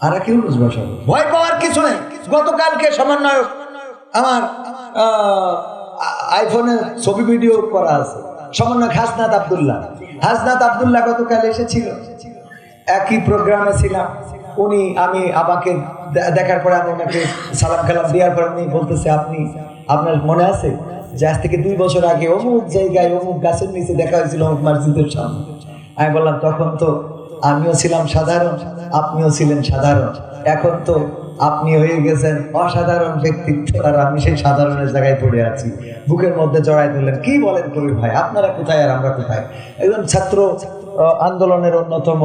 আর কি বুঝব ভয় পাওয়ার কিছু নেই। গতকালকে সমন্বয়ক আমার আইফোনে ছবি ভিডিও করা আছে। সমন্বয়ক হাসনাত আবদুল্লাহ। হাসনাত আবদুল্লাহ গতকাল এসেছিল। একই প্রোগ্রামে ছিলাম। উনি, আমি, আমাকে দেখার পরে আমি ওনাকে সালাম কালাম দেওয়ার পরে উনি বলতেছে, আপনি, আপনার মনে আছে যে আজ থেকে দুই বছর আগে অমুক জায়গায় অমুক গাছের নিচে দেখা হয়েছিল অমুক মসজিদের সামনে? আমি বললাম, তখন তো আমিও ছিলাম সাধারণ, আপনিও ছিলেন সাধারণ। এখন তো আপনি হয়ে গেছেন অসাধারণ ব্যক্তিত্ব, আর আমি সেই সাধারণের জায়গায় পড়ে আছি। বুকের মধ্যে জড়াই দিলেন কি বলেন কবির ভাই, আপনারা কোথায় আর আমরা কোথায়? একজন ছাত্র আন্দোলনের অন্যতম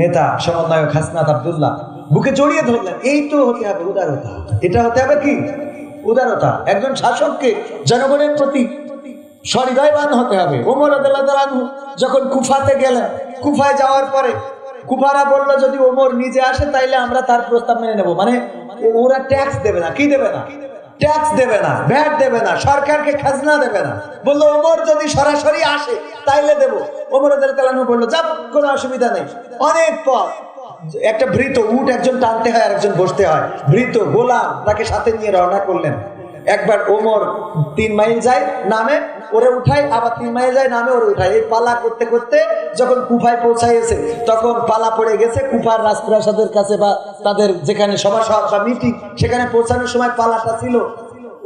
নেতা, সমন্বয়ক হাসনাত আবদুল্লাহ, বুকে জড়িয়ে ধরলেন, এই তো হতে হবে, উদারতা। এটা হতে হবে কি? উদারতা। একজন শাসককে জনগণের প্রতি সহৃদয়বান হতে হবে। ওমর আদাল্লাহ যখন কুফাতে গেলেন, কুফায় যাওয়ার পরে কুফারা বলল, যদি ওমর নিজে আসে, তাইলে আমরা তার প্রস্তাব মেনে নেব। মানে ওরা ট্যাক্স দেবে না। কি দেবে না? ট্যাক্স দেবে না, ভ্যাট দেবে না, সরকারকে খাজনা দেবে না। বলল, ওমর যদি সরাসরি আসে, তাইলে দেব। ওমর বলল কোনো অসুবিধা নেই। অনেক পথ। একটা ভৃত উট একজন টানতে হয় আর একজন বসতে হয়। ভৃত গোলাম তাকে সাথে নিয়ে রওনা করলেন। একবার ওমর তিন মাইল যায়, নামে, ওরে উঠায়, আবার তিন মাইল যায়, নামে ওরে উঠায়। এই পালা করতে করতে যখন কুফায় পৌঁছাইছে তখন পালা পড়ে গেছে, কুফার রাজপ্রাসাদের কাছে বা তাদের যেখানে সভা সভা মিটিং সেখানে পৌঁছানোর সময় পালাটা ছিল।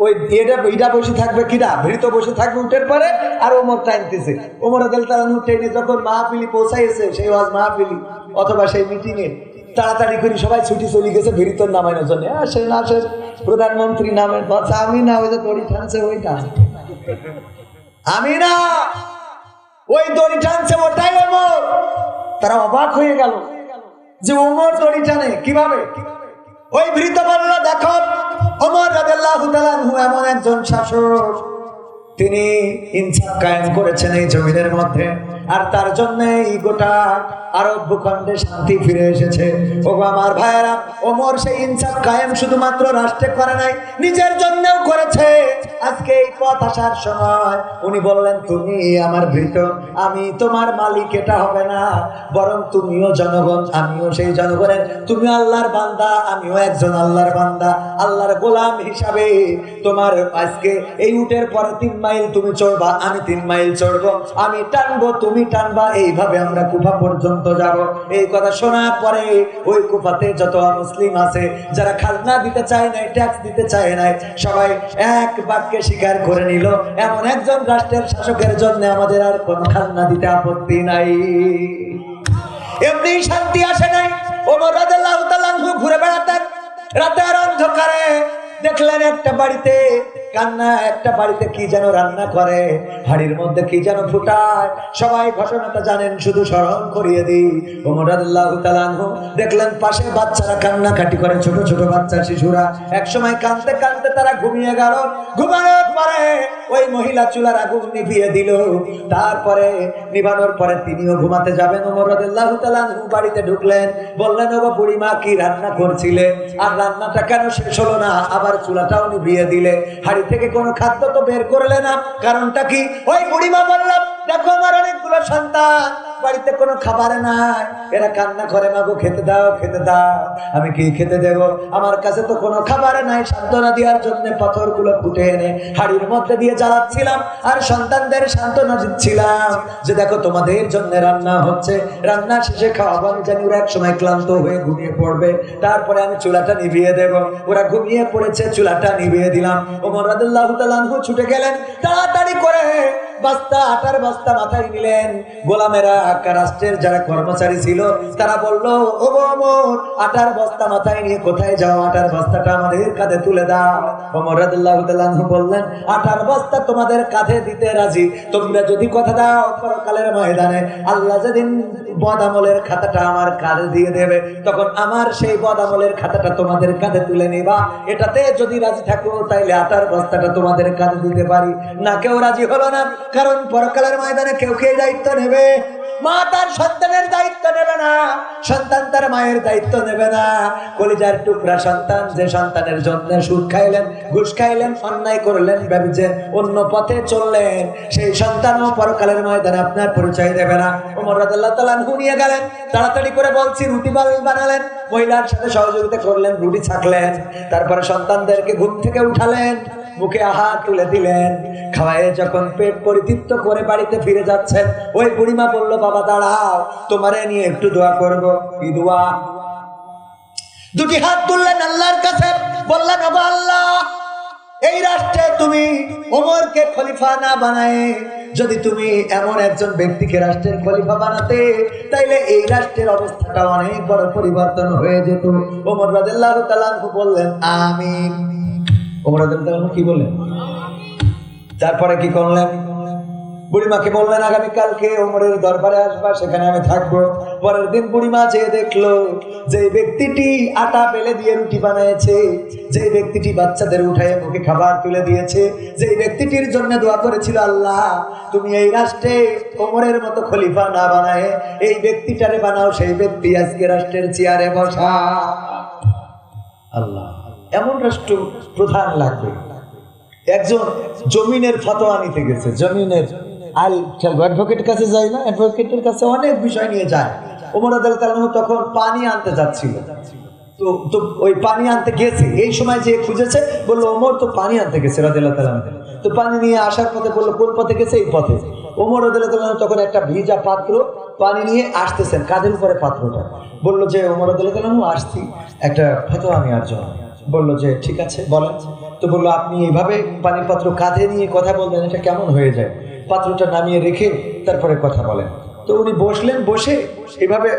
ওই এটা এটা বসে থাকবে কিনা ভৃত বসে থাকবে উঠের পরে, আর ওমর টাইনতেছে ওমর আদাল ট্রেনে যখন মাহফিলি পৌঁছাইছে সেই ওয়াজ মাহফিলি, অথবা সেই মিটিং এ তাড়াতাড়ি করে, সবাই ছুটি চলে গেছে ভৃতর নামানোর জন্য আসেন আসেন। প্রধানমন্ত্রী নামের বাচ্চা আমি না, ওই যে দড়ি টানছে, ওইটা। আমি না, ওই দড়ি টানছে, ওটাই ওমর তারা অবাক হয়ে গেল যে ওমর দড়ি টানে, কীভাবে? ওই ভৃত বলল, দেখো, ওমর রাদিয়াল্লাহু এমন একজন শাসক। তিনি ইনসাফ কায়েম করেছেন এই জমিনের মধ্যে। আর তার জন্য এই গোটা আরব ভূখণ্ডে শান্তি ফিরে এসেছে। ও আমার ভাইয়েরা, ওমর সেই ইনসাফ কায়েম শুধুমাত্র রাষ্ট্রে করে নাই, নিজের জন্যও করেছে। আজকে এই পথ আসার সময় উনি বললেন, তুমি আমার ভৃত আমি তোমার মালিক, এটা হবে না। বরং তুমিও জনগণ, আমিও সেই জনগণের। তুমি আল্লাহর বান্দা, আমিও একজন আল্লাহর বান্দা। আল্লাহর গোলাম হিসাবে তোমার আজকে এই উটের পরে তিন মাইল তুমি চড়বা, আমি তিন মাইল চড়বো, আমি টানবো, তুমি টানবা এইভাবে আমরা কুফা পর্যন্ত যাব। এই কথা শোনার পরে ওই কুফাতে যত মুসলিম আছে, যারা খাজনা দিতে চায় নাই ট্যাক্স দিতে চায় নাই, সবাই এক বাক্যে স্বীকার করে নিল, এমন একজন রাষ্ট্রের শাসকের জন্য আমাদের আর কোনো খাজনা দিতে আপত্তি নাই। এমনি শান্তি আসে নাই। ওমর তাআলা ঘুরে বেড়াতেন। রাতের অন্ধকারে দেখলেন একটা বাড়িতে কান্না, একটা বাড়িতে কি যেন রান্না করে, হাড়ির মধ্যে কি যেন ফুটায়, সবাই ঘটনাটা জানেন, শুধু স্মরণ করিয়ে দিই। ওমর রাদিয়াল্লাহু দেখলেন পাশে বাচ্চারা কান্না কাটি করে, ছোট ছোট বাচ্চা, শিশুরা। এক সময় কাঁদতে কাঁদতে তারা ঘুমিয়ে গেল। ঘুমানোর পরে ওই মহিলা চুলার আগুন নিভিয়ে দিল। তারপরে, নিভানোর পরে তিনিও ঘুমাতে যাবেন। ওমর রাদিয়াল্লাহু তাআলা বাড়িতে ঢুকলেন। বললেন ও বুড়িমা, কি রান্না করছিলে? আর রান্নাটা কেন শেষ হলো না? আবার চুলাটাও নিভিয়ে দিলে। হাড়ি থেকে কোনো খাদ্য তো বের করলে না। কারণটা কি? ওই বুড়িমা বললাম দেখো আমার অনেকগুলো সন্তান, বাড়িতে কোনো খাবার নাই। এরা কান্না করে, মাগো, খেতে দাও খেতে দাও। আমি কি খেতে দেব? আমার কাছে তো কোনো খাবার নাই। সান্ত্বনা দেওয়ার জন্য পাথরগুলো ফুটে এনে হাড়ির মধ্যে দিয়ে জ্বালাচ্ছিলাম আর সন্তানদের সান্ত্বনা দিচ্ছিলাম যে, দেখো, তোমাদের জন্য রান্না হচ্ছে। রান্না শেষে খাওয়াবো আমি জানি ওরা এক সময় ক্লান্ত হয়ে ঘুমিয়ে পড়বে। তারপরে আমি চুলাটা নিভিয়ে দেব। ওরা ঘুমিয়ে পড়েছে, চুলাটা নিভিয়ে দিলাম। ওমর রাদিল্লাহ তালানহু ছুটে গেলেন। তাড়াতাড়ি করে বস্তা, আটার বস্তা মাথায় নিলেন গোলামেরা রাষ্ট্রের যারা কর্মচারী ছিল, তারা বলল, ও ওমর আটার বস্তা মাথায় নিয়ে কোথায় যাও? আটার বস্তাটা আমাদের কাঁধে তুলে দাও। বললেন, আটার তোমাদের কাঁধে দিতে রাজি। তোমরা যদি কথা দাও পরকালের ময়দানে, আল্লাহ যেদিন বদামলের খাতাটা আমার কাঁধে দিয়ে দেবে, তখন আমার সেই বদামলের খাতাটা তোমাদের কাঁধে তুলে নিবা। এটাতে যদি রাজি থাকো, তাইলে আটার বস্তাটা তোমাদের কাঁধে দিতে পারি। না, কেউ রাজি হলো না। কারণ পরকালের ময়দানে কেউ কে দায়িত্ব নেবে। তাড়াতাড়ি করে বলছি, রুটি বানাল বানালেন। মহিলার সাথে সহযোগিতা করলেন, রুটি ছাকলেন। তারপরে সন্তানদেরকে ঘুম থেকে উঠালেন, মুখে আহার তুলে দিলেন। খাওয়ায় যখন পেট পরিতৃপ্ত করে বাড়িতে ফিরে যাচ্ছেন, ওই বুড়িমা বলল বাবা, দাঁড়াও। তোমারে নিয়ে একটু দোয়া করব। কি দোয়া? দুটি হাত তুললেন আল্লাহর কাছে। বললেন আল্লাহ, এই রাষ্ট্রে তুমি ওমরকে খলিফা না বানায়, যদি তুমি এমন একজন ব্যক্তিকে রাষ্ট্রের খলিফা বানাতে, তাইলে এই রাষ্ট্রের অবস্থাটা অনেক বড় পরিবর্তন হয়ে যেত। ওমর রাদিয়াল্লাহু তাআলা আনহু বললেন আমি ওমর আনহু কি বললেন? তারপরে কি করলেন? বুড়িমাকে বললেন, আগামীকালকে ওমরের দরবারে আসবা, সেখানে আমি থাকব। পরের দিন বুড়িমা যে দেখল যে ব্যক্তিটি আটা বেলে দিয়ে রুটি বানিয়েছে যে ব্যক্তিটি বাচ্চাদের উঠায় মুখে খাবার তুলে দিয়েছে যে ব্যক্তিটির জন্য দোয়া করেছিল, আল্লাহ, তুমি এই রাষ্ট্রে ওমরের মতো খলিফা না বানায়, এই ব্যক্তিটারে বানাও, সেই ব্যক্তি আজকে রাষ্ট্রের চেয়ারে বসা। আল্লাহ, এমন রাষ্ট্র প্রধান লাগবে। একজন জমিনের ফতোয়া নিতে গেছে, জমিনের আল অ্যাডভোকেটের কাছে যায় না অ্যাডভোকেটের কাছে অনেক বিষয় নিয়ে যায়। ওমর আদাল তালাহ তখন পানি আনতে যাচ্ছিল। তো তো ওই পানি আনতে গেছে। এই সময় যে খুঁজেছে, বলল, ওমর, তো পানি আনতে গেছে রাদিল্লাহ তালাহ তো পানি নিয়ে আসার পথে বলল, কোন পথে গেছে? এই পথে। ওমর রাদিল্লাহ তালাহ তখন একটা ভিজা পাত্র পানি নিয়ে আসতেছেন, কাঁধের উপরে পাত্রটা। বলল যে, ওমর আদাল্লাহ তালাহ আসছি। একটা ফেতোয়া আমি আর জন্য। বলল যে, ঠিক আছে, বলেন। তো বলল, আপনি এইভাবে পানির পাত্র কাঁধে নিয়ে কথা বলবেন, এটা কেমন হয়ে যায়? পাত্রটা নামিয়ে রেখে তারপরে কথা বলেন। তো উনি বসলেন, বসে এভাবে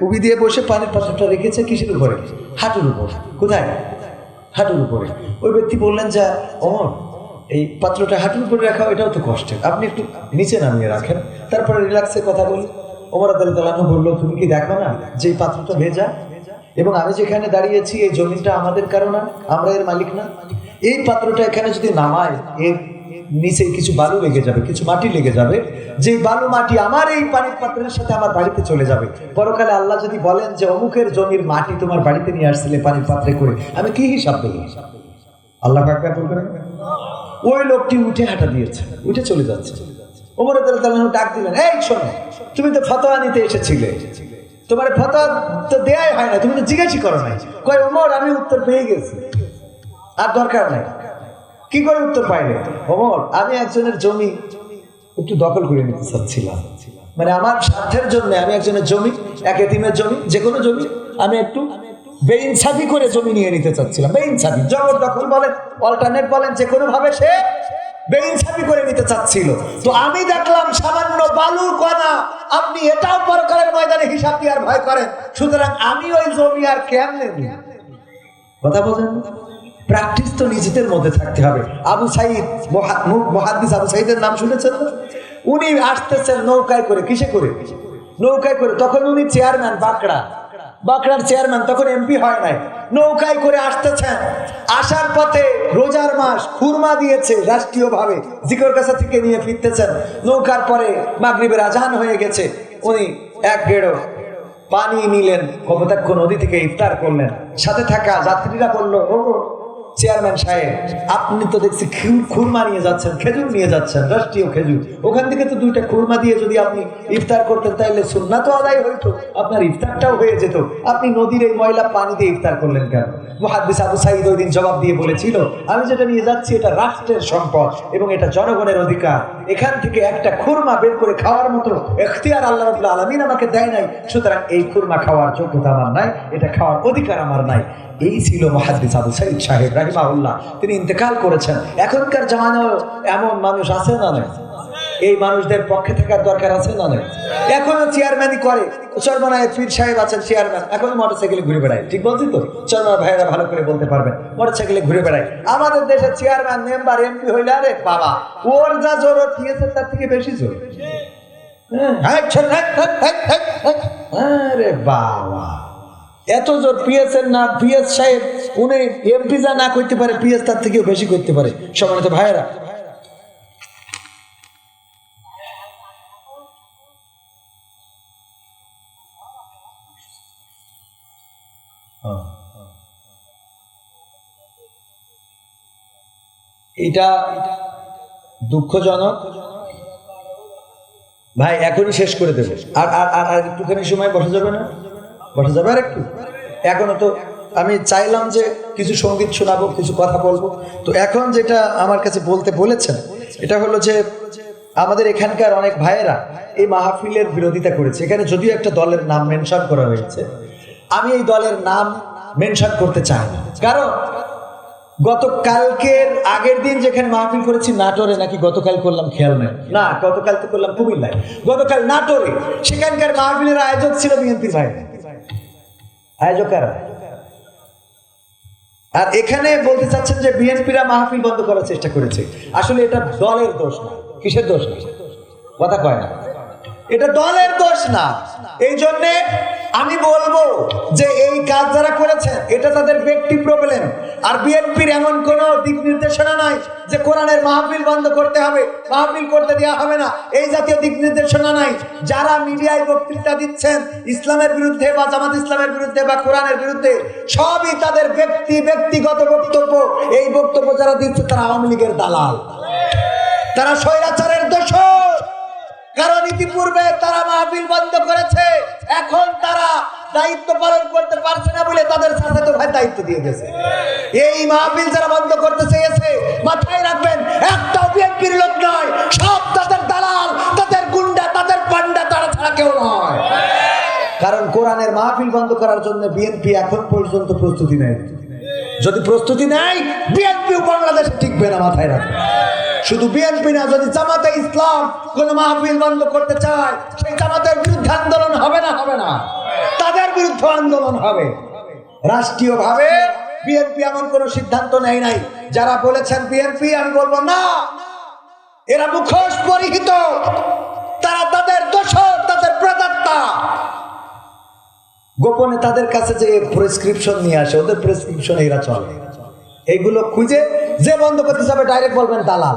উবি দিয়ে বসে পানির পাত্রটা রেখেছে কিসের উপরে? হাঁটুর উপর। কোথায়? হাঁটুর উপরে। ওই ব্যক্তি বললেন, যা, অমর, এই পাত্রটা হাঁটুর উপরে রাখা, এটাও তো কষ্টের। আপনি একটু নিচে নামিয়ে রাখেন। তারপরে রিল্যাক্সে কথা বলি ওমর আদাল তালানো বলল, তুমি কি দেখো না যে পাত্রটা ভেজা? এবং আমি যেখানে দাঁড়িয়েছি, এই জমিটা আমাদের কারণ আমরা এর মালিক না। এই পাত্রটা এখানে যদি নামায়, এর নিচে কিছু বালু লেগে যাবে, কিছু মাটি লেগে যাবে। যে বালু মাটি আমার এই পানির পাত্রের সাথে আমার বাড়িতে চলে যাবে। পরকালে আল্লাহ যদি বলেন যে অমুকের জমির মাটি তোমার বাড়িতে নিয়ে আসছিলে পানির পাত্রে করে, আমি কি হিসাব দেবো? আল্লাহ ওই লোকটি উঠে হাঁটা দিয়েছে, উঠে চলে যাচ্ছে। ওমর ডাক দিলেন, এই শোনো, তুমি তো ফতোয়া নিতে এসেছিলে। তোমার ফতোয়া তো দেয়াই হয় না, তুমি তো জিজ্ঞাসা করো নাই। কয় ওমর আমি উত্তর পেয়ে গেছি। আর দরকার নাই। কি করে উত্তর পাইলে? ওমর, আমি একজনের জমি একটু দখল করে নিতে চাচ্ছিলাম। মানে আমার স্বার্থের জন্য আমি একজনের জমি, এক এতিমের জমি, যে কোনো জমি, আমি একটু বেইনসাফি করে জমি নিয়ে নিতে চাচ্ছিলাম। বেইনসাফি দখল বলেন অল্টারনেট বলেন, যে কোনো ভাবে সে বেইনসাফি করে নিতে চাচ্ছিল। তো আমি দেখলাম সামান্য বালুর কণা, আপনি এটাও পরকালের ময়দানে হিসাব দিয়ে আর ভয় করেন। সুতরাং আমি ওই জমি আর কেমনে নিই কথা বোঝেন প্র্যাকটিস তো নিজেদের মধ্যে থাকতে হবে। আবু সাইদ মহাদিস আবু সাইদের নাম শুনেছেন? উনি আসতেছেন নৌকায় করে, কিসে করে? নৌকায় করে, তখন উনি চেয়ারম্যান, বাঁকড়া। বাঁকড়ার চেয়ারম্যান, তখন এমপি হয় নাই। নৌকায় করে আসতেছেন। আসার পথে রোজার মাস খুরমা দিয়েছে রাষ্ট্রীয়ভাবে, জিকর কাছা থেকে নিয়ে ফিরতেছেন। নৌকার পরে মাগরিবের আজান হয়ে গেছে। উনি এক গেড়ো পানি নিলেন কপোতাক্ষ নদী থেকে ইফতার করলেন। সাথে থাকা যাত্রীরা বলল ও চেয়ারম্যান সাহেব, আপনি তো দেখছি খুরমা নিয়ে যাচ্ছেন, খেজুর নিয়ে যাচ্ছেন, রাষ্ট্রীয় খেজুর। ওখান থেকে তো দুইটা খুরমা দিয়ে যদি আপনি ইফতার করতেন তাহলে সুন্না তো আদায় হইতো, আপনার ইফতারটাও হয়ে যেত। আপনি নদীর এই ময়লা পানি দিয়ে ইফতার করলেন কেন? মহাদ্দিস আবু সাইদ ওই দিন জবাব দিয়ে বলেছিল, আমি যেটা নিয়ে যাচ্ছি, এটা রাষ্ট্রের সম্পদ এবং এটা জনগণের অধিকার। এখান থেকে একটা খুরমা বের করে খাওয়ার মতো এখতিয়ার আল্লাহ আলমিন আমাকে দেয় নাই। সুতরাং এই খুরমা খাওয়ার যোগ্যতা আমার নাই, এটা খাওয়ার অধিকার আমার নাই। এই ছিল মহাদ্দিস আবু সাইদ সাহেব রাহিমাউল্লাহ তিনি ইন্তেকাল করেছেন। এখনকার জামানায় এমন মানুষ আছে না নাই? এই মানুষদের পক্ষে থাকার দরকার আছে না এখনও চেয়ারম্যানই করে। চরমানায় পীর সাহেব আছেন চেয়ারম্যান। এখনও মোটরসাইকেলে ঘুরে বেড়ায়। ঠিক বলছি তো? চরমা ভাইয়েরা ভালো করে বলতে পারবেন। মোটরসাইকেলে ঘুরে বেড়ায়। আমাদের দেশের চেয়ারম্যান মেম্বার এমপি হইলে আরে বাবা ওর যা জোর দিয়েছে তার থেকে বেশি জোর হ্যাঁ, হ্যাঁ, হ্যাঁ। আরে বাবা। এত জোর এর না পিএস সাহেব উনি এমপি যা না করতে পারে পিএস তার থেকেও বেশি করতে পারে। সম্মানিত ভাইয়েরা। এটা দুঃখজনক। ভাই, এখনই শেষ করে দেবে। আর আর আর একটুখানি সময় বসা যাবে না? বসা যাবে আর একটু এখনও তো আমি চাইলাম যে কিছু সংগীত শোনাবো, কিছু কথা বলব। তো এখন যেটা আমার কাছে বলতে বলেছেন, এটা হলো যে আমাদের এখানকার অনেক ভাইয়েরা এই মাহফিলের বিরোধিতা করেছে। এখানে যদিও একটা দলের নাম মেনশন করা হয়েছে। আমি এই দলের নাম মেনশন করতে চাই না। কারণ গতকালকের আগের দিন যেখানে মাহফিল করেছি, নাটোরে নাকি গতকাল করলাম, খেয়াল নেই। না, গতকাল তো করলাম কুমিল্লায়। গতকাল নাটোরে, সেখানকার মাহফিলের আয়োজক ছিল বিএনপি ভাই আয়োজক কারা আর এখানে বলতে চাচ্ছেন যে বিএনপিরা মাহফিল বন্ধ করার চেষ্টা করেছে। আসলে এটা দলের দোষ না। কিসের দোষ? কথা কয় না। এটা দলের দোষ না। এই জন্যে আমি বলব যে এই কাজ যারা করেছেন, এটা তাদের ব্যক্তি প্রবলেম আর বিএনপির এমন কোনো দিক নির্দেশনা নাই যে কোরআনের মাহফিল বন্ধ করতে হবে, মাহফিল করতে দেওয়া হবে না। এই জাতীয় দিক নির্দেশনা নাই। যারা মিডিয়ায় বক্তৃতা দিচ্ছেন, ইসলামের বিরুদ্ধে বা জামাত ইসলামের বিরুদ্ধে বা কোরআনের বিরুদ্ধে, সবই তাদের ব্যক্তি, ব্যক্তিগত বক্তব্য। এই বক্তব্য যারা দিচ্ছে, তারা আওয়ামী লীগের দালাল। তারা স্বৈরাচারের দোষর কারণ ইতিপূর্বে তারা মাহফিল বন্ধ করেছে। এখন তারা দায়িত্ব পালন করতে পারছে না বলে তাদের সাথে তো ভাই দায়িত্ব দিয়ে গেছে। এই মাহফিল যারা বন্ধ করতে চেয়েছে, মাথায় রাখবেন, একটা বিএনপির লোক নয়, সব তাদের দালাল, তাদের গুন্ডা, তাদের পান্ডা, তারা ছাড়া কেউ নয়। কারণ কোরআনের মাহফিল বন্ধ করার জন্য বিএনপি এখন পর্যন্ত প্রস্তুতি নেয় যদি প্রস্তুতি নেয় বিএনপি বাংলাদেশে টিকবে না, মাথায় রাখবে শুধু বিএনপি না, যদি জামাতে ইসলাম কোন মাহফিল বন্ধ করতে চায়, সেই জামাতের বিরুদ্ধে আন্দোলন হবে না হবে না। তাদের বিরুদ্ধে আন্দোলন হবে। রাষ্ট্রীয়ভাবে বিএনপি এমন কোন সিদ্ধান্ত নেয় নাই। যারা বলেছেন বিএনপি আমি বলব না। এরা মুখোশ পরিহিত। তারা তাদের দোষর, তাদের প্রদাত্তা গোপনে তাদের কাছে যে প্রেসক্রিপশন নিয়ে আসে, ওদের প্রেসক্রিপশন এরা চলে। এইগুলো খুঁজে যে বন্ধ করতে যাবে ডাইরেক্ট বলবেন দালাল।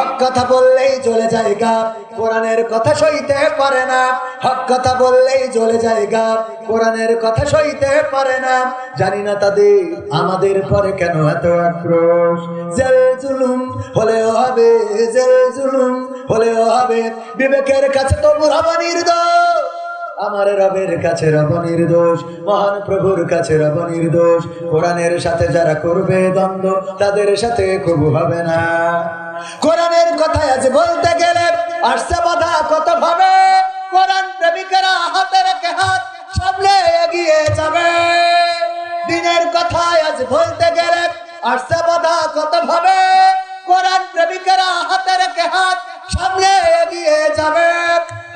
হক কথা বললেই চলে যায় গা কোরআনের কথা সইতে পারে না। হক কথা বললেই চলে যায় গা কোরআনের কথা সইতে পারে না। জানি না তাদের, আমাদের পরে কেন এত আক্রোশ। জেল জুলুম হলেও হবে, জেল জুলুম হলেও হবে। বিবেকের কাছে তো বুড়াবা নির্দোষ। আমার রবের কাছে রব নির্দোষ। মহান প্রভুর কাছে রব নির্দোষ। কোরআনের সাথে যারা করবে দ্বন্দ্ব, তাদের সাথে কবু হবে না। কোরআনের কথা আজ বলতে গেলে আসছে বাধা কত ভাবে কোরআন প্রেমিকেরা হাতে রেখে হাত সামনে এগিয়ে যাবে। দিনের কথা আজ বলতে গেলে আসছে বাধা কত ভাবে কোরআন প্রেমিকেরা হাতে রেখে হাত সামনে এগিয়ে যাবে।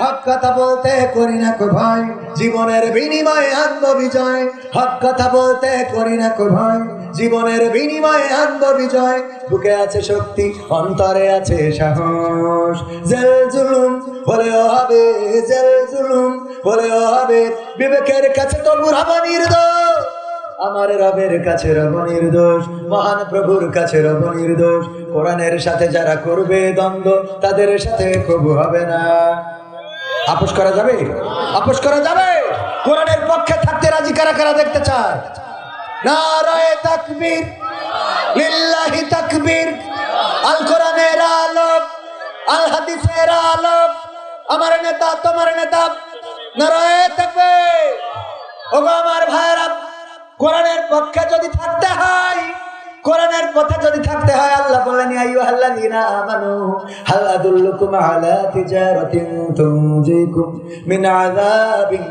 হক কথা বলতে করি না কো ভাই, জীবনের বিনিময়ে আনন্দ বিজয়। হক কথা বলতে করি না কো ভাই, জীবনের বিনিময়ে আনন্দ বিজয়। বুকে আছে শক্তি, অন্তরে আছে সাহস। জেল জুলুম হলেও হবে, জেল জুলুম হলেও হবে। বিবেকের কাছে তো বুড়াবা নির্দোষ। আমার রবের কাছে রব নির্দোষ মহান প্রভুর কাছে রব নির্দোষ কোরআনের সাথে যারা করবে দ্বন্দ্ব, তাদের সাথে কবু হবে না। আপোষ করা যাবে? আপোষ করা যাবে? কোরআনের পক্ষে থাকতে রাজি কারা কারা দেখতে চায়? নারায়ে তাকবীর, লিল্লাহি তাকবীর, আল কোরআনের আলোক, আল হাদিসের আলোক। আমার নেতা, তোমার নেতা, নারায়ে তাকবীর। ওগো আমার ভাইরা কোরআনের পক্ষে যদি থাকতে হয় কোরআনের পথে যদি থাকতে হয়, আল্লাহ বলেন আমানু আলা তিজারাতিন মিন আযাবিন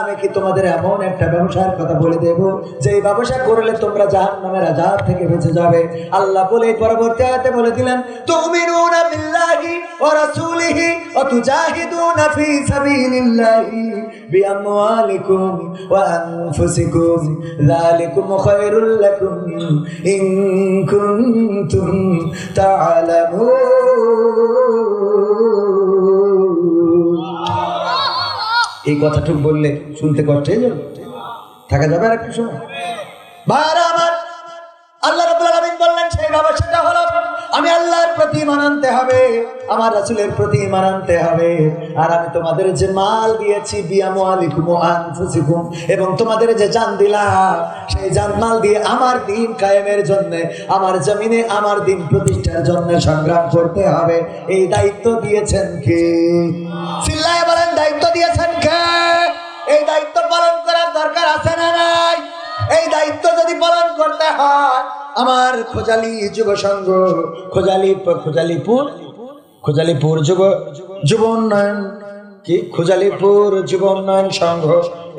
আমি কি তোমাদের এমন একটা ব্যবসার কথা বলে দেব যে এই ব্যবসা করলে তোমরা জাহান্নামের আযাব থেকে বেঁচে যাবে? আল্লাহ বলে পরবর্তী আয়াতে বলে দিলেন, তুমিনুনা বিল্লাহি ওয়া রাসূলিহি ওয়া তুজাহিদুনা ফি সাবিলিল্লাহি বিআমওয়ালিকুম ওয়া আনফুসিকুম। যালিকুম খায়রুল লাকুম ইন কুনতুম তা'লামুন এই কথাটুকু বললে শুনতে কষ্ট হয়ে যাবে। থাকা যাবে আর একটু সময়। বার আমার আল্লাহ রাব্বুল আলামিন বললেন ব্যবসাটা হলো, আমি আল্লাহর প্রতি হবে, আমার রাসূলের প্রতি হবে। আর আমি তোমাদের যে মাল দিয়েছি এবং তোমাদের যে জান সেই জান মাল দিয়ে আমার দিন কায়েমের জন্য, আমার জমিনে আমার দিন প্রতিষ্ঠার জন্য সংগ্রাম করতে হবে। এই দায়িত্ব দিয়েছেন কে? চিল্লায় বলেন, দায়িত্ব দিয়েছেন কে? এই দায়িত্ব পালন করার দরকার আছে না নাই? এই দায়িত্ব যদি আমার খোজালি যুব সংঘ খোজালি খোজালিপুর খোজালিপুর যুব যুব উন্নয়ন কি? খোজালিপুর যুব উন্নয়ন সংঘ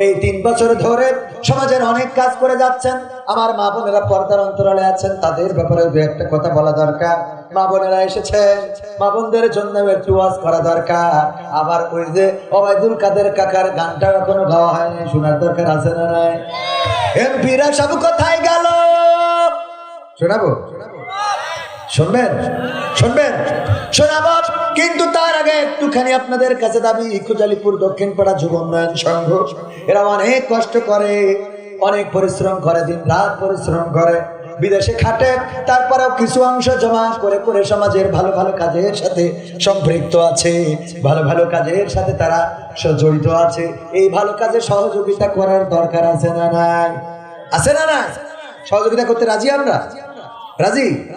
এই তিন বছর ধরে সমাজের অনেক কাজ করে যাচ্ছেন। আমার মা বোনেরা পর্দার অন্তরালে আছেন, তাদের ব্যাপারে দু একটা কথা বলা দরকার। মা বোনেরা এসেছে মা বোনদের জন্য একটু ওয়াজ করা দরকার। আবার ওই যে ওবায়দুল কাদের কাকার গানটা এখনও গাওয়া হয়নি, শোনার দরকার আছে না নাই? এমপিরা সব কোথায় গেল। শোনাবো? শুনবেন? শুনবেন? শোনাবো। কিন্তু তার আগে একটুখানি আপনাদের কাছে দাবি খুজালিপুর দক্ষিণ পাড়া যুব উন্নয়ন সংঘ। এরা অনেক কষ্ট করে, অনেক পরিশ্রম করে দিন রাত পরিশ্রম করে। বিদেশে খাটে, তারপরেও কিছু অংশ জমা করে করে সমাজের ভালো ভালো কাজের সাথে সম্পৃক্ত আছে। ভালো ভালো কাজের সাথে তারা জড়িত আছে। এই ভালো কাজে সহযোগিতা করার দরকার আছে না নাই? আছে না না সহযোগিতা করতে রাজি আমরা? রাজি?